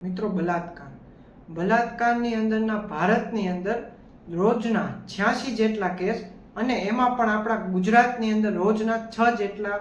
મિત્રો, બલાત્કાર. બલાત્કારની અંદરના ભારતની અંદર રોજના છ્યાસી જેટલા કેસ અને એમાં પણ આપણા ગુજરાતની અંદર રોજના છ જેટલા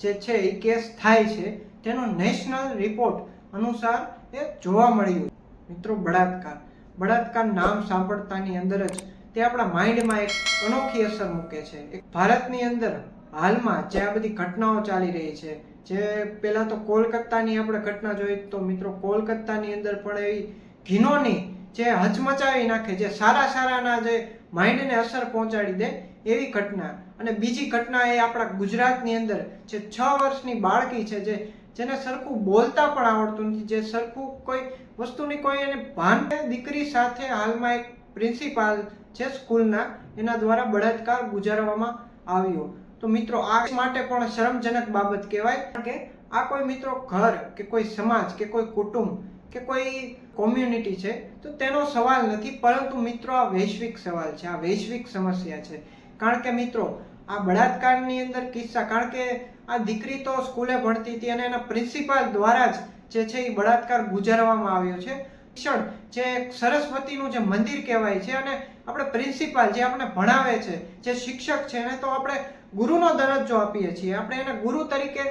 જે છે એ કેસ થાય છે, તેનો નેશનલ રિપોર્ટ અનુસાર એ જોવા મળ્યું મિત્રો, બળાત્કાર. બળાત્કાર નામ સાંભળતાની અંદર જ તે આપણા માઇન્ડમાં એક અનોખી અસર મૂકે છે. ભારતની અંદર હાલમાં જે આ બધી ઘટનાઓ ચાલી રહી છે, જે પહેલાં તો કોલકાતાની આપણે ઘટના જોઈ, તો મિત્રો કોલકાતાની અંદર પણ એવી ઘીનોની જે હચમચાવી નાખે, જે સારા સારાના જે માઇન્ડને અસર પહોંચાડી દે એવી ઘટના અને બીજી ઘટના એ આપણા ગુજરાતની અંદર જે છ વર્ષની બાળકી છે, જે જેને સરખું બોલતા પણ આવડતું નથી, જે સરખું કોઈ વસ્તુની કોઈ એને ભાન દીકરી સાથે હાલમાં એક પ્રિન્સિપાલ છે સ્કૂલના, એના દ્વારા બળાત્કાર ગુજારવામાં આવ્યો. તો મિત્રો, આ માટે પણ શરમજનક બાબત કહેવાય, કારણ કે આ કોઈ મિત્રો ઘર કે કોઈ સમાજ કે કોઈ કુટુંબ કે કોઈ કોમ્યુનિટી છે, તો તેનો સવાલ નથી, પરંતુ મિત્રો, આ વૈશ્વિક સવાલ છે, આ વૈશ્વિક સમસ્યા છે. કારણ કે મિત્રો આ બળાત્કારની અંદર કિસ્સા. કારણ કે આ દીકરી તો સ્કૂલે ભણતી હતી અને એના પ્રિન્સિપાલ દ્વારા જ જે છે એ બળાત્કાર ગુજારવામાં આવ્યો છે. શિક્ષણ જે સરસ્વતીનું જે મંદિર કહેવાય છે અને આપણે પ્રિન્સિપાલ જે આપણે ભણાવે છે, જે શિક્ષક છે, એને તો આપણે ગુરુનો દરજ્જો આપીએ છીએ. આપણે એને ગુરુ તરીકે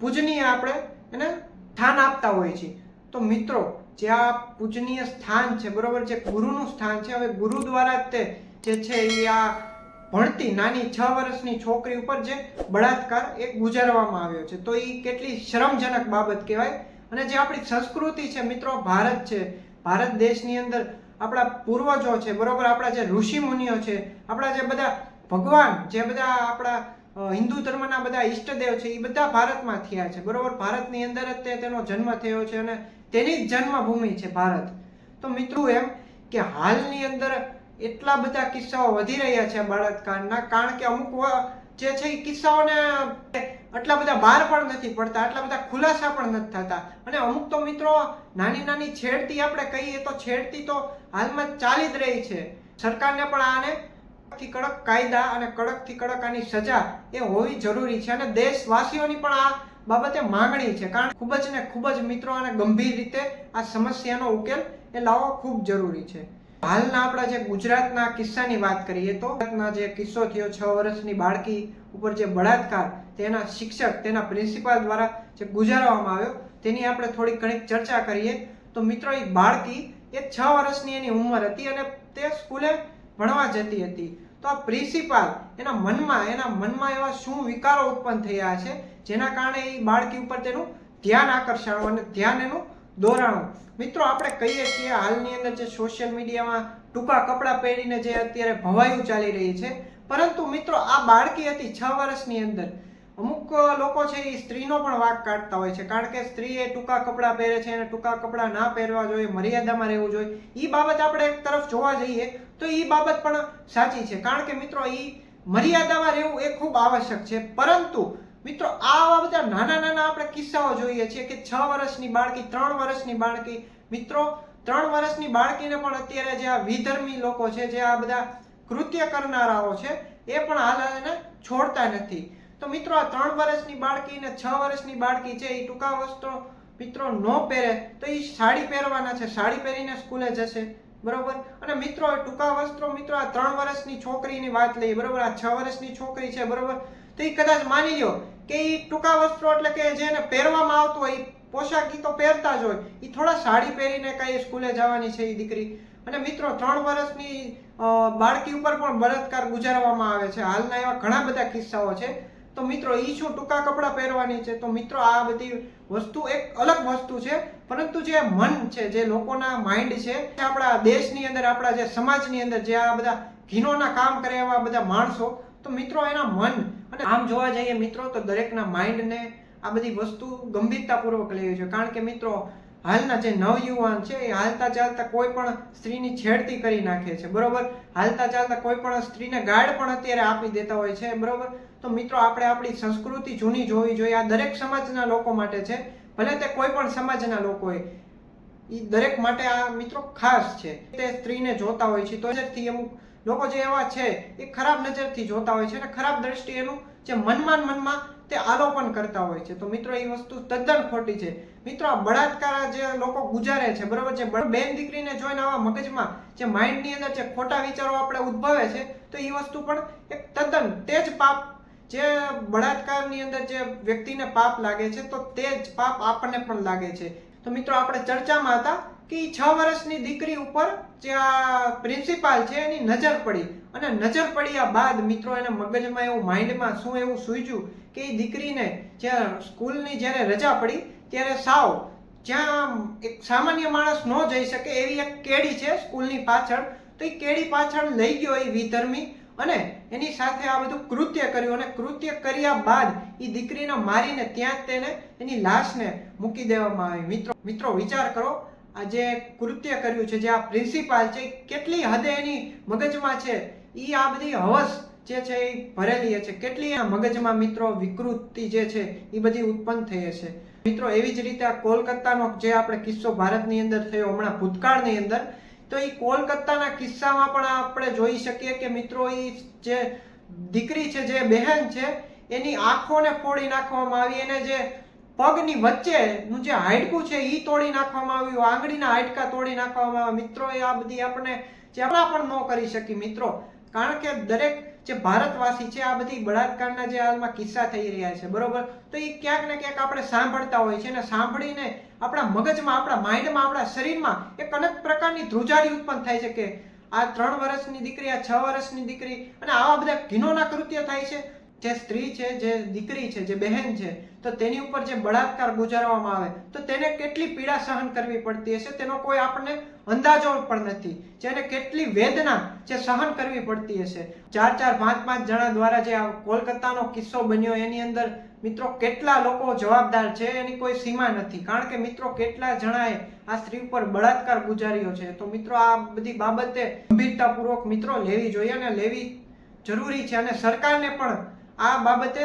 પૂજનીય આપણે એને સ્થાન આપતા હોઈએ છીએ. તો મિત્રો, જે આ પૂજનીય સ્થાન છે, બરોબર, જે ગુરુનું સ્થાન છે, હવે ગુરુ દ્વારા જ તે જે છે એ આ ભણતી નાની છ વર્ષની છોકરી ઉપર જે બળાત્કાર એ ગુજારવામાં આવ્યો છે. તો એ કેટલી શરમજનક બાબત કહેવાય. અને જે આપણી સંસ્કૃતિ છે, મિત્રો, ભારત છે, ભારત દેશની અંદર આપણા પૂર્વજો છે, બરોબર, આપણા જે ઋષિ મુનિઓ છે, આપણા જે બધા ભગવાન, જે બધા આપણા હિન્દુ ધર્મના બધા ઈષ્ટદેવ છે એ બધા ભારતમાં થયા છે, બરોબર? ભારતની અંદર જ તે તેનો જન્મ થયો છે અને તેની જ જન્મભૂમિ છે ભારત. તો મિત્રો એમ કે હાલની અંદર એટલા બધા કિસ્સાઓ વધી રહ્યા છે બળાત્કારના કારણ કે અમુક જે છે એ કિસ્સાઓને આટલા બધા બહાર પણ નથી પડતા, આટલા બધા ખુલાસા પણ નથી થતા. અને અમુક તો મિત્રો નાની નાની છેડતી આપણે કહીએ તો છેડતી તો હાલમાં ચાલી જ રહી છે. સરકારને પણ આને કડકથી કડક કાયદા અને કડકથી કડક આની સજા એ હોવી જરૂરી છે અને દેશવાસીઓની પણ આ બાબતે માંગણી છે. કારણ ખૂબ જ ને ખૂબ જ મિત્રો અને ગંભીર રીતે આ સમસ્યાનો ઉકેલ એ લાવવો ખૂબ જરૂરી છે. હાલના આપણા જે ગુજરાતના કિસ્સાની વાત કરીએ તો ગુજરાતના જે કિસ્સો થયો છ વર્ષની બાળકી ઉપર જે બળાત્કાર, તેના શિક્ષક, તેના પ્રિન્સિપાલ દ્વારા જે ગુજારવામાં આવ્યો, તેની આપણે થોડી ઘણી ચર્ચા કરીએ. તો મિત્રો, એ બાળકી એ છ વર્ષની એની ઉંમર હતી અને તે સ્કૂલે ભણવા જતી હતી. તો આ પ્રિન્સિપાલ એના મનમાં એના મનમાં એવા શું વિકારો ઉત્પન્ન થયા છે? જેના કારણે એ બાળકી ઉપર તેનું ધ્યાન આકર્ષાણું અને ધ્યાન એનું દોરાણું. મિત્રો, આપણે કહીએ છીએ હાલની અંદર જે સોશિયલ મીડિયામાં ટૂંકા કપડાં પહેરીને જે અત્યારે ભવાયું ચાલી રહી છે. પરંતુ મિત્રો, આ બાળકી હતી છ વર્ષની અંદર. અમુક લોકો છે એ સ્ત્રીનો પણ વાક કાઢતા હોય છે. કારણ કે સ્ત્રી એ ટૂંકા કપડાં પહેરે છે અને ટૂંકા કપડાં ના પહેરવા જોઈએ, મર્યાદામાં રહેવું જોઈએ. એ બાબત આપણે એક તરફ જોવા જઈએ, તો એ બાબત પણ સાચી છે. કારણ કે મિત્રો એ મર્યાદામાં રહેવું એ ખૂબ આવશ્યક છે. પરંતુ મિત્રો આવા બધા નાના નાના આપણે કિસ્સાઓ જોઈએ છીએ કે છ વર્ષની બાળકી, ત્રણ વર્ષની બાળકી. મિત્રો, ત્રણ વર્ષની બાળકીને પણ અત્યારે જે આ વિધર્મી લોકો છે, જે આ બધા કૃત્ય કરનારાઓ છે, એ પણ હાલ એને છોડતા નથી. તો મિત્રો, આ ત્રણ વર્ષની બાળકી ને છ વર્ષની બાળકી છે, એ ટૂંકા વસ્ત્રો મિત્રો ન પહેરે, તો એ સાડી પહેરવાના છે. સાડી પહેરીને સ્કૂલે જશે, બરોબર? અને મિત્રો, ટૂંકા વસ્ત્રો, મિત્રો, આ ત્રણ વર્ષની છોકરીની વાત લઈએ, બરોબર? આ છ વર્ષની છોકરી છે, બરોબર? તો એ કદાચ માની લો કે એ ટૂંકા વસ્ત્રો એટલે કે જેને પહેરવામાં આવતું હોય, એ પોશાક એ તો પહેરતા જ હોય, એ થોડા સાડી પહેરીને કઈ સ્કૂલે જવાની છે એ દીકરી. અને મિત્રો, ત્રણ વર્ષની બાળકી ઉપર પણ બળાત્કાર ગુજારવામાં આવે છે. હાલના એવા ઘણા બધા કિસ્સાઓ છે. તો મિત્રો એ શું ટૂંકા કપડાં પહેરવાની છે? તો મિત્રો, આ બધી વસ્તુ એક અલગ વસ્તુ છે, પરંતુ જે મન છે, જે લોકોના માઇન્ડ છે આપણા દેશની અંદર, આપણા જે સમાજની અંદર જે આ બધા ઘીનોના કામ કરે એવા બધા માણસો, તો મિત્રો, એના મન અને આમ જોવા જઈએ મિત્રો, તો દરેકના માઇન્ડને આ બધી વસ્તુ ગંભીરતાપૂર્વક લેવી જોઈએ કારણ કે મિત્રો, હાલના જે નવયુવાન છે, એ હાલતા ચાલતા કોઈ પણ સ્ત્રીની છેડતી કરી નાખે છે, બરોબર? હાલતા ચાલતા કોઈ પણ સ્ત્રીને ગાર્ડ પણ અત્યારે આપી દેતા હોય છે, બરોબર? તો મિત્રો, આપણે આપણી સંસ્કૃતિ જૂની જોવી જોઈએ. આ દરેક સમાજના લોકો માટે છે. ભલે તે કોઈ પણ સમાજના લોકો હોય. એ દરેક માટે આ મિત્રો ખાસ છે. તે સ્ત્રીને જોતા હોય છે. તો નજરથી અમુક લોકો જે એવા છે, એ ખરાબ નજરથી જોતા હોય છે અને ખરાબ દ્રષ્ટિ એનું જે મનમાં મનમાં તે આરોપણ કરતા હોય છે. તો મિત્રો એ વસ્તુ તદ્દન ખોટી છે. મિત્રો, આ બળાત્કાર જે લોકો ગુજારે છે, બરોબર છે? બેન દીકરીને જોઈને આવા મગજમાં જે માઇન્ડની અંદર જે ખોટા વિચારો આપણે ઉદ્ભવે છે, તો એ વસ્તુ પણ એક તદ્દન તે જ પાપ જે બળાત્કારની અંદર જે વ્યક્તિને પાપ લાગે છે, તો તે જ પાપ આપણને પણ લાગે છે. તો મિત્રો, આપણે ચર્ચામાં હતા કે છ વર્ષની દીકરી ઉપર જે આ પ્રિન્સિપાલ છે એની નજર પડી. અને નજર પડ્યા બાદ મિત્રો એને મગજમાં એવું માઇન્ડમાં શું એવું સૂઝ્યું કે એ દીકરીને જ્યાં સ્કૂલની જ્યારે રજા પડી ત્યારે સાવ જ્યાં એક સામાન્ય માણસ ન જઈ શકે એવી એક કેડી છે સ્કૂલની પાછળ. તો એ કેડી પાછળ લઈ ગયો એ વિધર્મી અને એની સાથે આ બધું કૃત્ય કર્યું અને કૃત્ય કર્યા બાદ એ દીકરીને મારીને ત્યાં જ તેને એની લાશને મૂકી દેવામાં આવી. મિત્રો મિત્રો વિચાર કરો આ જે કૃત્ય કર્યું છે, જે આ પ્રિન્સિપાલ છે કેટલી હદે એની મગજમાં છે એ આ બધી હવસ જે છે એ ભરેલી છે. કેટલી આ મગજમાં મિત્રો વિકૃતિ જે છે એ બધી ઉત્પન્ન થઈ છે મિત્રો, એવી જ રીતે આ કોલકાતાનો જે આપણે કિસ્સો ભારતની અંદર થયો, હમણાં ભૂતકાળની અંદર, તો એ કોલકાતાના કિસ્સામાં પણ આપણે જોઈ શકીએ કે મિત્રો એ જે દીકરી છે, જે બહેન છે, એની આંખોને ફોડી નાખવામાં આવી, એને જે પગની વચ્ચેનું જે હાડકું છે એ તોડી નાખવામાં આવ્યું, આંગળીના હાડકા તોડી નાખવામાં આવ્યા. મિત્રો એ આ બધી આપણે ચેપડા પણ ન કરી શકી, મિત્રો. કારણ કે દરેક જે ભારતવાસી છે, આ બધી બળાત્કારના જે હાલમાં કિસ્સા થઈ રહ્યા છે, બરોબર? તો એ ક્યાંક ને ક્યાંક આપણે સાંભળતા હોય છે અને સાંભળીને આપણા મગજમાં, આપણા માઇન્ડમાં, આપણા શરીરમાં એક અનેક પ્રકારની ધ્રુજારી ઉત્પન્ન થાય છે કે આ ત્રણ વર્ષની દીકરી, આ છ વર્ષની દીકરી અને આવા બધા ઘીનોના કૃત્ય થાય છે. જે સ્ત્રી છે, જે દીકરી છે, જે બહેન છે, તો તેની ઉપર જે બળાત્કાર ગુજારવામાં આવે, તો તેને કેટલી પીડા સહન કરવી પડતી હશે? તેનો કોઈ આપણને અંદાજો પણ નથી. જેને કેટલી વેદના જે સહન કરવી પડતી હશે? ચાર ચાર પાંચ પાંચ જણા દ્વારા જે કોલકાતાનો કિસ્સો બન્યો, એની અંદર મિત્રો કેટલા લોકો જવાબદાર છે, એની કોઈ સીમા નથી. કારણ કે મિત્રો કેટલા જણાએ આ સ્ત્રી ઉપર બળાત્કાર ગુજાર્યો છે? તો મિત્રો આ બધી બાબતે ગંભીરતાપૂર્વક મિત્રો લેવી જોઈએ અને લેવી જરૂરી છે અને સરકારને પણ આ બાબતે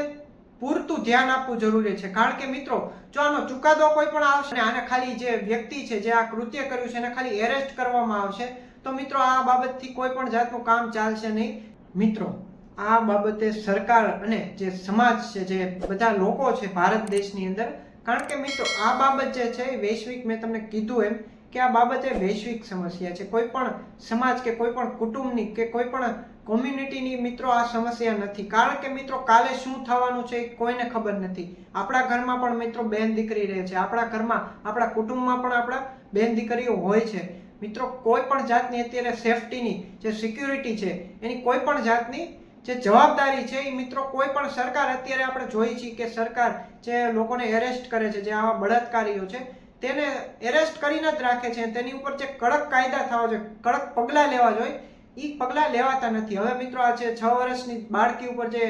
પૂરતું ધ્યાન આપવું જરૂરી છે. કારણ કે મિત્રો, જો આનો ચુકાદો કોઈ પણ આવશે અને આને ખાલી જે વ્યક્તિ છે, જે આ કૃત્ય કર્યું છે, એને ખાલી એરેસ્ટ કરવામાં આવશે, તો મિત્રો આ બાબતથી કોઈ પણ જાતનું કામ ચાલશે નહીં. મિત્રો, આ બાબતે સરકાર અને જે સમાજ છે, જે બધા લોકો છે ભારત દેશની અંદર, કારણ કે મિત્રો, આ બાબત જે છે વૈશ્વિક મેં તમને કીધું એમ કે આ બાબતે વૈશ્વિક સમસ્યા છે. કોઈ પણ સમાજ કે કોઈ પણ કુટુંબની કે કોઈ પણ કોમ્યુનિટીની મિત્રો આ સમસ્યા નથી. કારણ કે મિત્રો કાલે શું થવાનું છે એ કોઈને ખબર નથી. આપણા ઘરમાં પણ મિત્રો બેન દીકરી રહે છે. આપણા ઘરમાં, આપણા કુટુંબમાં પણ આપણા બેન દીકરીઓ હોય છે. મિત્રો કોઈ પણ જાતની અત્યારે સેફટીની જે સિક્યુરિટી છે, એની કોઈ પણ જાતની જે જવાબદારી છે એ મિત્રો કોઈ પણ સરકાર અત્યારે આપણે જોઈએ છીએ કે સરકાર જે લોકોને એરેસ્ટ કરે છે, જે આવા બળાત્કારીઓ છે તેને એરેસ્ટ કરીને જ રાખે છે તેની ઉપર જે કડક કાયદા થવા જોઈએ, કડક પગલાં લેવા જોઈએ એ પગલાં લેવાતા નથી. હવે મિત્રો આ છે છ વર્ષની બાળકી ઉપર જે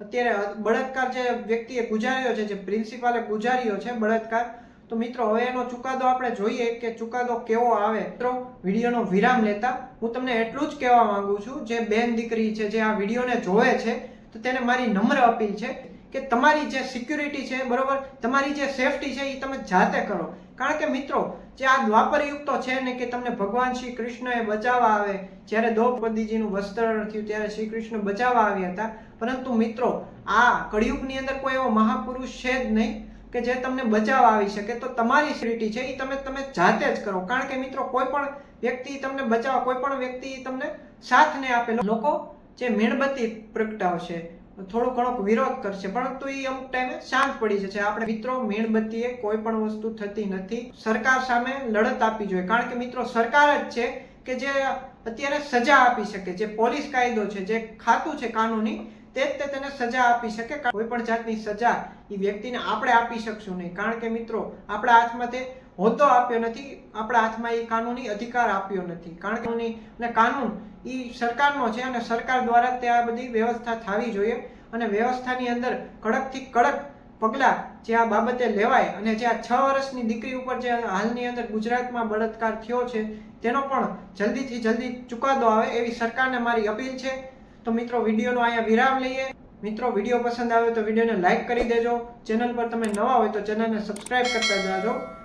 અત્યારે બળાત્કાર જે વ્યક્તિએ ગુજાર્યો છે, જે પ્રિન્સિપાલે ગુજાર્યો છે બળાત્કાર, તો મિત્રો હવે એનો ચુકાદો આપણે જોઈએ કે ચુકાદો કેવો આવે. મિત્રો, વિડીયોનો વિરામ લેતા હું તમને એટલું જ કહેવા માંગુ છું, જે બેન દીકરી છે, જે આ વિડીયોને જોવે છે, તો તેને મારી નમ્ર અપીલ છે કે તમારી જે સિક્યુરિટી છે, બરોબર? તમારી જે સેફટી છે એ તમે જાતે કરો. કારણ કે મિત્રો, જે આ દ્વાપર યુગ છે ને કે તમને ભગવાન શ્રી કૃષ્ણએ બચાવવા આવે, જ્યારે દ્રૌપદીજીનું વસ્ત્ર થયું, ત્યારે શ્રી કૃષ્ણ બચાવવા આવ્યા હતા. પરંતુ મિત્રો, આ કળિયુગની અંદર કોઈ એવો મહાપુરુષ છે જ નહીં કે જે તમને બચાવવા આવી શકે. તો તમારી સિક્યુરિટી છે એ તમે તમે જાતે જ કરો. કારણ કે મિત્રો, કોઈ પણ વ્યક્તિ તમને બચાવવા, કોઈ પણ વ્યક્તિ તમને સાથ ને આપે. લોકો જે મીણબત્તી પ્રગટાવશે થોડો ઘણો વિરોધ કરશે, પરંતુ એ અમુક ટાઈમે શાંત પડી જશે. આપણે મિત્રો મીણબત્તીએ કોઈ પણ વસ્તુ થતી નથી. સરકાર સામે લડત આપવી જોઈએ. કારણ કે મિત્રો, સરકાર જ છે કે જે અત્યારે સજા આપી શકે, જે પોલીસ કાયદો છે, જે ખાતું છે કાનૂની, તે જ તે તેને સજા આપી શકે. કોઈ પણ જાતની સજા એ વ્યક્તિને આપણે આપી શકશું નહીં. કારણ કે મિત્રો, આપણા હાથમાં તે હોદ્દો આપ્યો નથી, આપણા હાથમાં એ કાનૂની અધિકાર આપ્યો નથી. કારણ કે અને કાનૂન એ સરકારનો છે અને સરકાર દ્વારા તે આ બધી વ્યવસ્થા થવી જોઈએ અને વ્યવસ્થાની અંદર કડકથી કડક પગલાં જે આ બાબતે લેવાય અને જે આ છ વર્ષની દીકરી ઉપર જે હાલની અંદર ગુજરાતમાં બળાત્કાર થયો છે, તેનો પણ જલ્દીથી જલ્દી ચુકાદો આવે એવી સરકારને મારી અપીલ છે. તો મિત્રો, વિડીયોનો અહીંયા વિરામ લઈએ. મિત્રો, વીડિયો પસંદ આવે તો વિડીયોને લાઇક કરી દેજો. ચેનલ પર તમે નવા હોય તો ચેનલને સબસ્ક્રાઈબ કરતા જાજો.